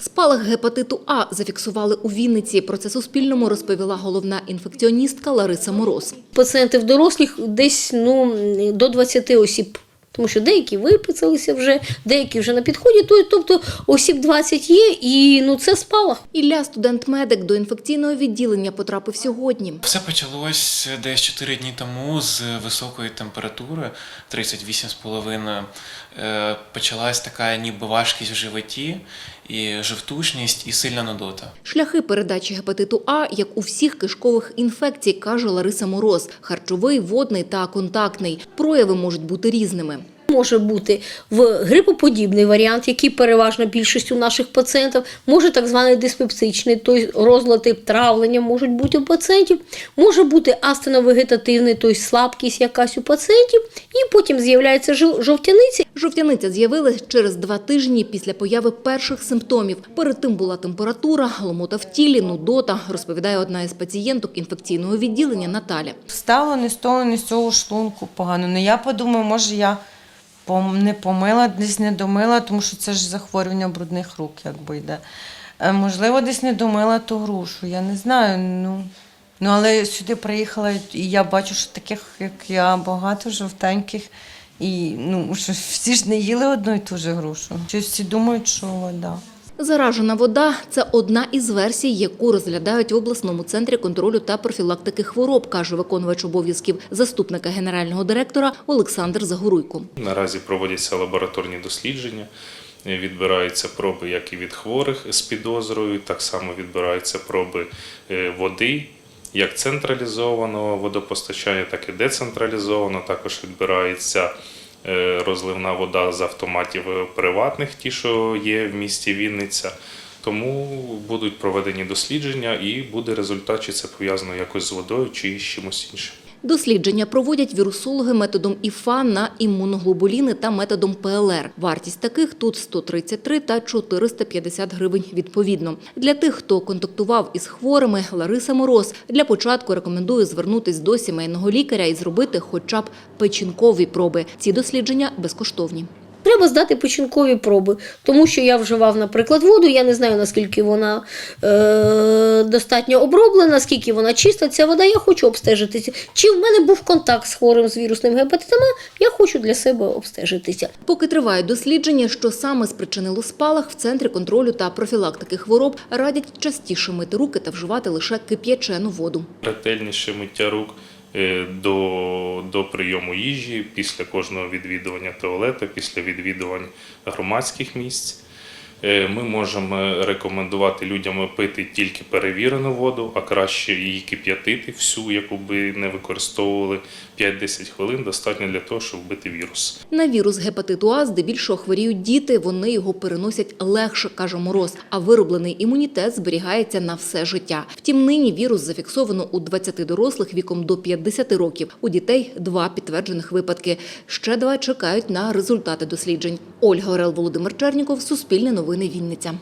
Спалах гепатиту А зафіксували у Вінниці. Про це Суспільному розповіла головна інфекціоністка Лариса Мороз. Пацієнти в дорослих десь ну, до 20 осіб. Тому що деякі виписалися вже, деякі вже на підході. Тобто осіб 20 є, і ну, це спалах. Ілля, студент-медик, до інфекційного відділення потрапив сьогодні. Все почалось десь 4 дні тому з високої температури 38,5. Е, Почалась така ніби важкість в животі, і жовтушність, і сильна нудота. Шляхи передачі гепатиту А, як у всіх кишкових інфекцій, каже Лариса Мороз – харчовий, водний та контактний. Прояви можуть бути різними. Може бути в грипоподібний варіант, який переважна більшість у наших пацієнтів, може так званий диспепсичний, тобто розлади травлення можуть бути у пацієнтів, може бути астеновегетативний, тобто слабкість якась у пацієнтів, і потім з'являється жовтяниця, Жовтяниця з'явилась через два тижні після появи перших симптомів. Перед тим була температура, ломота в тілі, нудота, розповідає одна із пацієнток інфекційного відділення Наталя. Стало не з того, не з цього шлунку погано. Ну я подумаю, може я не помила, десь не домила, тому що це ж захворювання брудних рук, якби йде. Е, Можливо, десь не домила ту грушу. Я не знаю. Ну, ну але сюди приїхала, і я бачу, що таких, як я, багато жовтеньких. І ну, що всі ж не їли одну і ту же грушу. Щось всі думають, що вода. Заражена вода – це одна із версій, яку розглядають в обласному центрі контролю та профілактики хвороб, каже виконувач обов'язків заступника генерального директора Олександр Загоруйко. Наразі проводяться лабораторні дослідження. Відбираються проби як і від хворих з підозрою, так само відбираються проби е, води, як централізованого водопостачання, так і децентралізовано. Також відбирається розливна вода з автоматів е, приватних, ті, що є в місті Вінниця. Тому будуть проведені дослідження і буде результат, чи це пов'язано якось з водою, чи з чимось іншим. Дослідження проводять вірусологи методом ІФА на імуноглобуліни та методом ПЛР. Вартість таких тут 133 та 450 гривень відповідно. Для тих, хто контактував із хворими, Лариса Мороз для початку рекомендує звернутись до сімейного лікаря і зробити хоча б печінкові проби. Ці дослідження безкоштовні. Треба здати печінкові проби, тому що я вживав, наприклад, воду. Я не знаю, наскільки вона е, достатньо оброблена, скільки вона чиста. Ця вода, я хочу обстежитися. Чи в мене був контакт з хворим з вірусним гепатитом, я хочу для себе обстежитися. Поки тривають дослідження, що саме спричинило спалах, в центрі контролю та профілактики хвороб радять частіше мити руки та вживати лише кип'ячену воду. ретельніше миття рук до, до прийому їжі, після кожного відвідування туалету, після відвідувань громадських місць. Е, Ми можемо рекомендувати людям пити тільки перевірену воду, а краще її кип'ятити всю, яку би не використовували 5-10 хвилин, достатньо для того, щоб вбити вірус. На вірус гепатиту А здебільшого хворіють діти, вони його переносять легше, каже Мороз, а вироблений імунітет зберігається на все життя. Втім, нині вірус зафіксовано у 20 дорослих віком до 50 років. У дітей два підтверджених випадки. Ще два чекають на результати досліджень. Ольга Орел, Володимир Черніков, Суспільне новини Вінниця.